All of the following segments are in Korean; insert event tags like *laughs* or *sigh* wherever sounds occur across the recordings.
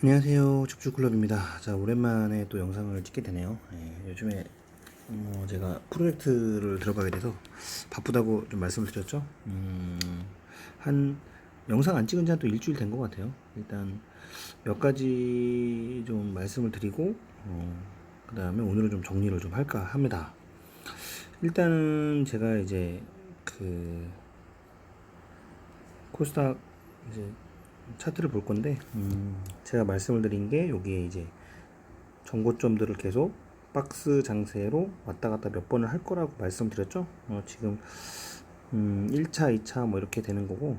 안녕하세요. 줍줍클럽입니다. 자 오랜만에 또 영상을 찍게 되네요. 예, 요즘에 어, 제가 프로젝트를 들어가게 돼서 바쁘다고 좀 말씀을 드렸죠. 음, 한 영상 안 찍은 지 한 또 일주일 된 것 같아요. 일단 몇 가지 좀 말씀을 드리고 어, 그 다음에 오늘은 좀 정리를 좀 할까 합니다. 일단은 제가 이제 그 코스닥 이제 차트를 볼 건데 음, 제가 말씀을 드린 게 여기에 이제 정고점들을 계속 박스 장세로 왔다 갔다 몇 번을 할 거라고 말씀드렸죠. 어, 지금 음, 1차, 2차 뭐 이렇게 되는 거고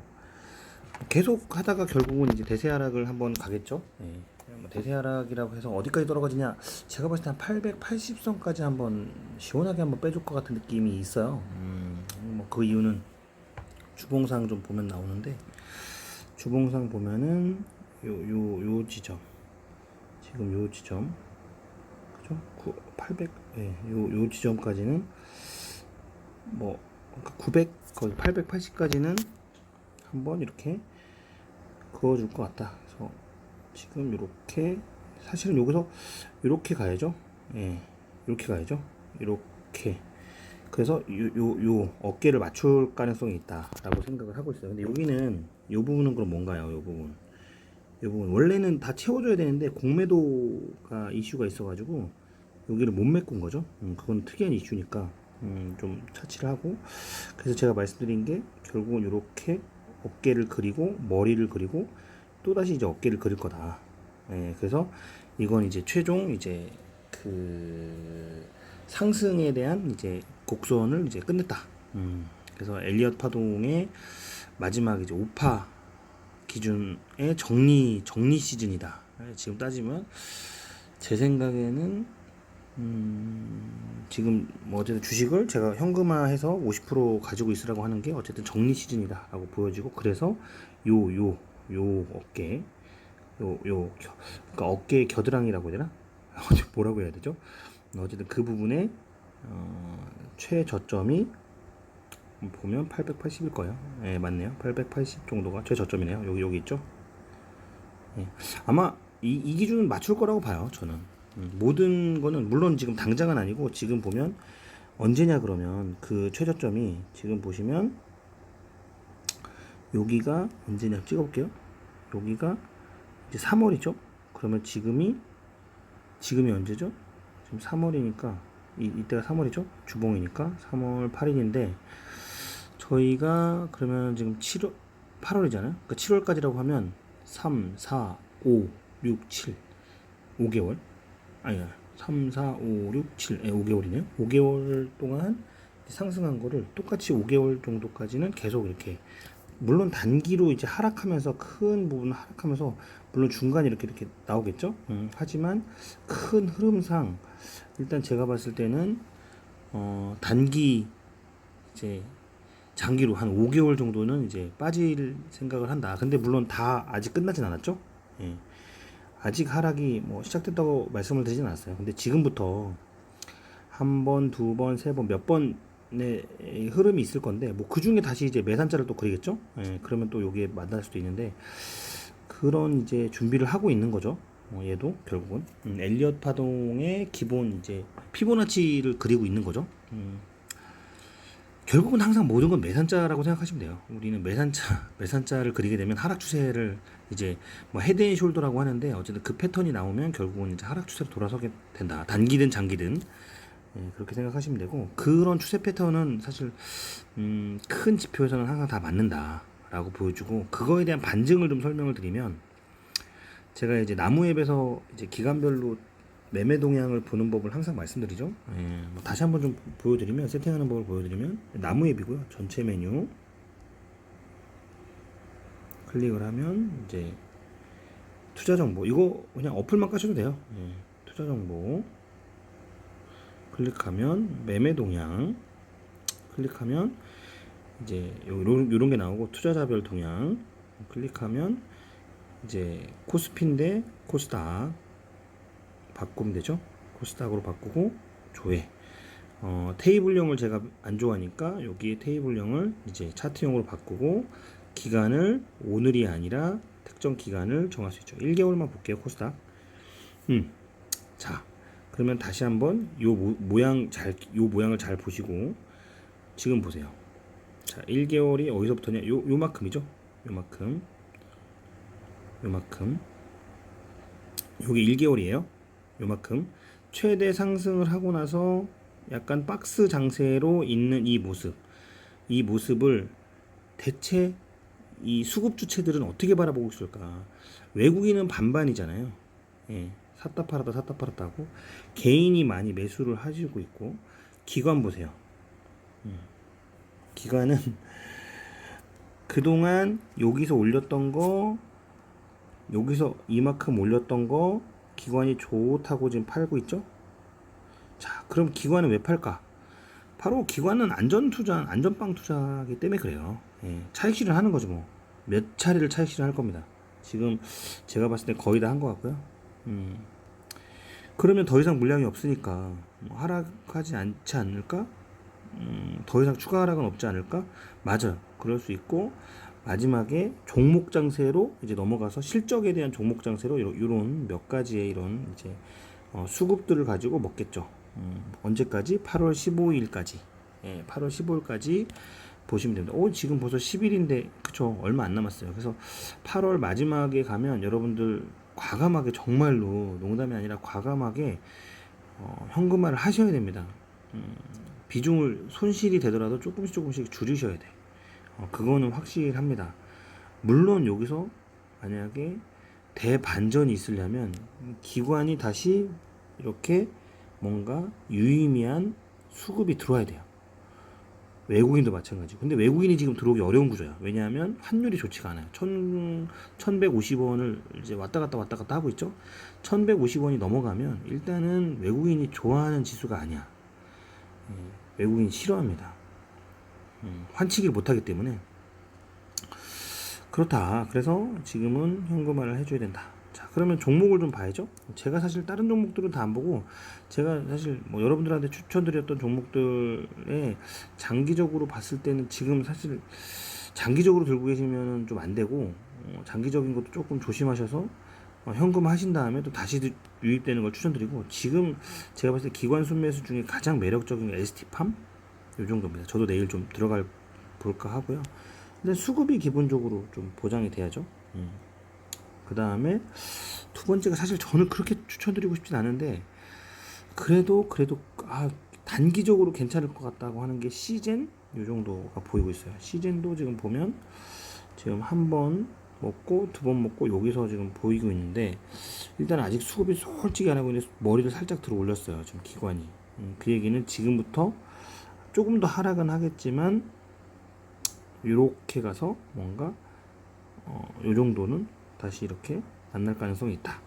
계속 하다가 결국은 이제 대세 하락을 한번 가겠죠. 예. 뭐 대세 하락이라고 해서 어디까지 떨어지냐? 제가 봤을 때 한 880선까지 한번 시원하게 한번 빼줄 것 같은 느낌이 있어요. 음, 뭐 그 이유는 주봉상 좀 보면 나오는데 주봉상 보면은 요 요 요 지점 지금 요 지점 그죠? 9, 800 예, 요, 요 지점까지는 뭐 그러니까 900 거의 880까지는 한번 이렇게 그어줄 것 같다. 그래서 지금 이렇게 사실은 여기서 이렇게 가야죠. 예, 이렇게 가야죠. 이렇게 그래서 요, 요, 요 어깨를 맞출 가능성이 있다라고 생각을 하고 있어요. 근데 여기는 요 부분은 그럼 뭔가요? 요 부분. 요 부분. 원래는 다 채워줘야 되는데 공매도가 이슈가 있어가지고 여기를 못 메꾼 거죠. 음, 그건 특이한 이슈니까 음, 좀 차치를 하고 그래서 제가 말씀드린 게 결국은 이렇게 어깨를 그리고 머리를 그리고 또 다시 이제 어깨를 그릴 거다. 예, 그래서 이건 이제 최종 이제 그 상승에 대한 이제 곡선을 이제 끝냈다. 음, 그래서 엘리엇 파동의 마지막 이제 5파 기준의 정리 정리 시즌이다. 예, 지금 따지면 제 생각에는 음, 지금 뭐 어쨌든 주식을 제가 현금화해서 50% 가지고 있으라고 하는 게 어쨌든 정리 시즌이다라고 보여지고 그래서 요 요 요 어깨 요요 그러니까 어깨 겨드랑이라고 해야 되나 *laughs* 뭐라고 해야 되죠? 어쨌든 그 부분에 어, 최저점이 보면 880일 거예요. 예, 맞네요. 880 정도가 최저점이네요. 여기 여기 있죠? 예. 아마 이, 이 기준은 맞출 거라고 봐요. 저는 음, 모든 거는 물론 지금 당장은 아니고 지금 보면 언제냐 그러면 그 최저점이 지금 보시면 여기가 언제냐 찍어볼게요. 여기가 이제 3월이죠. 그러면 지금이 지금이 언제죠? 지금 3월이니까 이, 이때가 3월이죠? 주봉이니까 3월 8일인데 저희가 그러면 지금 7월 8월이잖아요. 그러니까 7월까지라고 하면 3, 4, 5, 6, 7 5개월 아니야 3, 4, 5, 6, 7 예, 5개월이네요. 5개월 동안 상승한 거를 똑같이 5개월 정도까지는 계속 이렇게 물론 단기로 이제 하락하면서 큰 부분 하락하면서 물론 중간에 이렇게 이렇게 나오겠죠. 음, 하지만 큰 흐름상 일단 제가 봤을 때는 어, 단기 이제 장기로 한 5개월 정도는 이제 빠질 생각을 한다. 근데 물론 다 아직 끝나진 않았죠. 예. 아직 하락이 뭐 시작됐다고 말씀을 드리진 않았어요. 근데 지금부터 한 번, 두 번, 세 번, 몇 번의 흐름이 있을 건데, 뭐 그 중에 다시 이제 매산자를 또 그리겠죠? 예, 그러면 또 여기에 만날 수도 있는데, 그런 이제 준비를 하고 있는 거죠. 어, 얘도 결국은. 음, 엘리엇 파동의 기본 이제 피보나치를 그리고 있는 거죠. 음, 결국은 항상 모든 건 매산자라고 생각하시면 돼요. 우리는 매산자, *laughs* 매산자를 그리게 되면 하락 추세를 이제 뭐 헤드 앤 숄더라고 하는데 어쨌든 그 패턴이 나오면 결국은 이제 하락 추세로 돌아서게 된다. 단기든 장기든 예, 그렇게 생각하시면 되고 그런 추세 패턴은 사실 음, 큰 지표에서는 항상 다 맞는다라고 보여주고 그거에 대한 반증을 좀 설명을 드리면 제가 이제 나무 앱에서 이제 기간별로 매매 동향을 보는 법을 항상 말씀드리죠. 예, 뭐 다시 한번 좀 보여드리면 세팅하는 법을 보여드리면 나무 앱이고요. 전체 메뉴 클릭을 하면 이제 투자 정보 이거 그냥 어플만 까셔도 돼요. 예, 투자 정보 클릭하면 매매 동향 클릭하면 이제 요런, 요런 게 나오고 투자자별 동향 클릭하면 이제 코스피인데 코스닥 바꾸면 되죠. 코스닥으로 바꾸고 조회. 어, 테이블형을 제가 안 좋아하니까 여기에 테이블형을 이제 차트형으로 바꾸고 기간을 오늘이 아니라 특정 기간을 정할 수 있죠. 1개월만 볼게요. 코스닥. 음. 자. 그러면 다시 한번 요 모, 모양 잘 요 모양을 잘 보시고 지금 보세요. 자, 1개월이 어디서부터냐? 요 요만큼이죠. 요만큼. 요만큼. 요게 1개월이에요. 요만큼. 최대 상승을 하고 나서 약간 박스 장세로 있는 이 모습. 이 모습을 대체 이 수급 주체들은 어떻게 바라보고 있을까? 외국인은 반반이잖아요. 예. 샀다 팔았다 샀다 팔았다 하고 개인이 많이 매수를 하시고 있고 기관 보세요. 음. 기관은 *laughs* 그동안 여기서 올렸던 거 여기서 이만큼 올렸던 거 기관이 좋다고 지금 팔고 있죠? 자, 그럼 기관은 왜 팔까? 바로 기관은 안전 투자, 안전빵 투자기 때문에 그래요. 예, 차익 실현 하는 거죠, 뭐. 몇 차례를 차익 실현할 겁니다. 지금 제가 봤을 때 거의 다 한 것 같고요. 음. 그러면 더 이상 물량이 없으니까 뭐 하락하지 않지 않을까? 음, 더 이상 추가 하락은 없지 않을까? 맞아요. 그럴 수 있고 마지막에 종목 장세로 이제 넘어가서 실적에 대한 종목 장세로 이런 몇 가지의 이런 이제 어, 수급들을 가지고 먹겠죠. 음, 언제까지? 8월 15일까지. 예, 8월 15일까지 보시면 됩니다. 오, 지금 벌써 10일인데, 그쵸. 얼마 안 남았어요. 그래서 8월 마지막에 가면 여러분들 과감하게 정말로 농담이 아니라 과감하게 어, 현금화를 하셔야 됩니다. 음, 비중을 손실이 되더라도 조금씩 조금씩 줄이셔야 돼. 어, 그거는 확실합니다. 물론 여기서 만약에 대반전이 있으려면 기관이 다시 이렇게 뭔가 유의미한 수급이 들어와야 돼요. 외국인도 마찬가지. 근데 외국인이 지금 들어오기 어려운 구조야. 왜냐하면 환율이 좋지가 않아요. 천, 1150원을 이제 왔다 갔다 왔다 갔다 하고 있죠. 1150원이 넘어가면 일단은 외국인이 좋아하는 지수가 아니야. 예, 외국인이 싫어합니다. 음, 환치기를 못하기 때문에. 그렇다. 그래서 지금은 현금화를 해줘야 된다. 자, 그러면 종목을 좀 봐야죠. 제가 사실 다른 종목들은 다 안 보고, 제가 사실 뭐 여러분들한테 추천드렸던 종목들에 장기적으로 봤을 때는 지금 사실 장기적으로 들고 계시면 좀 안 되고, 어, 장기적인 것도 조금 조심하셔서 어, 현금 하신 다음에 또 다시 유입되는 걸 추천드리고, 지금 제가 봤을 때 기관 순매수 중에 가장 매력적인 게 ST팜? 요 정도입니다. 저도 내일 좀 들어갈 볼까 하고요. 근데 수급이 기본적으로 좀 보장이 돼야죠. 음. 그 다음에 두 번째가 사실 저는 그렇게 추천드리고 싶진 않은데 그래도 그래도 아 단기적으로 괜찮을 것 같다고 하는 게 시젠 요 정도가 보이고 있어요. 시젠도 지금 보면 지금 한 번 먹고 두 번 먹고 여기서 지금 보이고 있는데 일단 아직 수급이 솔직히 안 하고 있는데 머리를 살짝 들어 올렸어요. 지금 기관이 음, 그 얘기는 지금부터 조금 더 하락은 하겠지만 이렇게 가서 뭔가 어, 요 정도는 다시 이렇게 만날 가능성이 있다.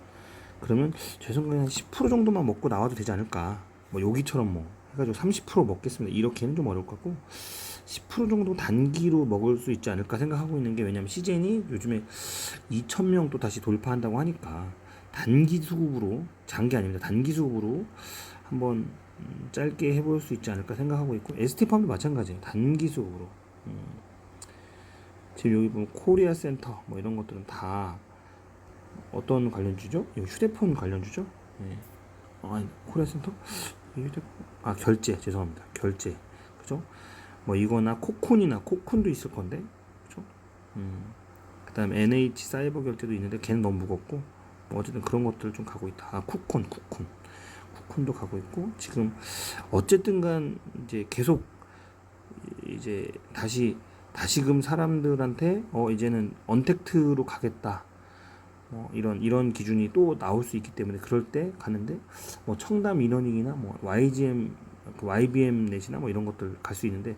그러면 제 생각에 한10% 정도만 먹고 나와도 되지 않을까. 뭐 여기처럼 뭐 해가지고 30% 먹겠습니다. 이렇게는 좀 어려울 것 같고 10% 정도 단기로 먹을 수 있지 않을까 생각하고 있는 게 왜냐면 시젠이 요즘에 2,000명 또 다시 돌파한다고 하니까 단기 수급으로 장기 아닙니다. 단기 수급으로 한번 음, 짧게 해볼 수 있지 않을까 생각하고 있고 ST팜도 마찬가지예요. 단기 수급으로. 음. 지금 여기 보면 코리아 센터 뭐 이런 것들은 다 어떤 관련주죠? 이거 휴대폰 관련주죠? 네. 아, 코리아 센터? 휴대폰 아 결제 죄송합니다. 결제 그죠? 뭐 이거나 코쿤이나 코쿤도 있을 건데 그죠? 음. 그다음에 NH 사이버 결제도 있는데 걔는 너무 무겁고 뭐 어쨌든 그런 것들 좀 가고 있다. 아 쿠콘 쿠콘 쿠콘도 가고 있고 지금 어쨌든간 이제 계속 이제 다시 다시금 사람들한테 어 이제는 언택트로 가겠다. 뭐 이런 이런 기준이 또 나올 수 있기 때문에 그럴 때 가는데 뭐 청담 인원잉이나 뭐 YGM 그 YBM 넷이나 뭐 이런 것들 갈 수 있는데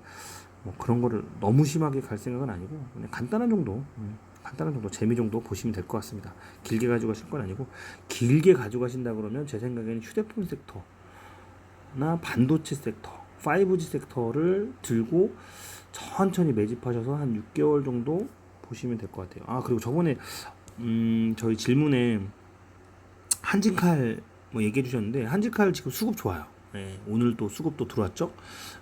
뭐 그런 거를 너무 심하게 갈 생각은 아니고 그냥 간단한 정도 음, 간단한 정도 재미 정도 보시면 될 것 같습니다. 길게 가져가실 건 아니고 길게 가져가신다 그러면 제 생각에는 휴대폰 섹터나 반도체 섹터, 5G 섹터를 들고 천천히 매집하셔서 한 6개월 정도 보시면 될 것 같아요. 아 그리고 저번에 음 저희 질문에 한진칼 뭐 얘기해 주셨는데 한진칼 지금 수급 좋아요. 네, 오늘 또 수급도 들어왔죠.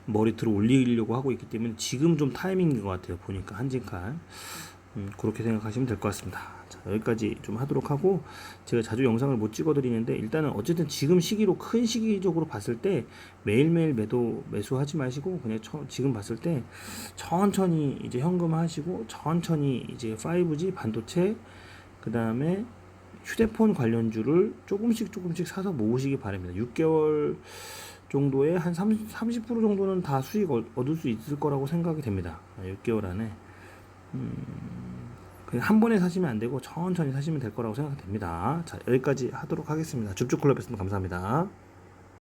머리 들어 올리려고 하고 있기 때문에 지금 좀 타이밍인 것 같아요. 보니까 한진칼 음, 그렇게 생각하시면 될 것 같습니다. 자, 여기까지 좀 하도록 하고 제가 자주 영상을 못 찍어 드리는데 일단은 어쨌든 지금 시기로 큰 시기적으로 봤을 때 매일매일 매도 매수하지 마시고 그냥 처, 지금 봤을 때 천천히 이제 현금 하시고 천천히 이제 5G 반도체 그 다음에 휴대폰 관련주를 조금씩 조금씩 사서 모으시기 바랍니다. 6개월 정도에 한 30, 30% 정도는 다 수익 얻- 얻을 수 있을 거라고 생각이 됩니다. 6개월 안에. 음, 그냥 한 번에 사시면 안 되고 천천히 사시면 될 거라고 생각됩니다. 자, 여기까지 하도록 하겠습니다. 줍줍클럽이었습니다. 감사합니다.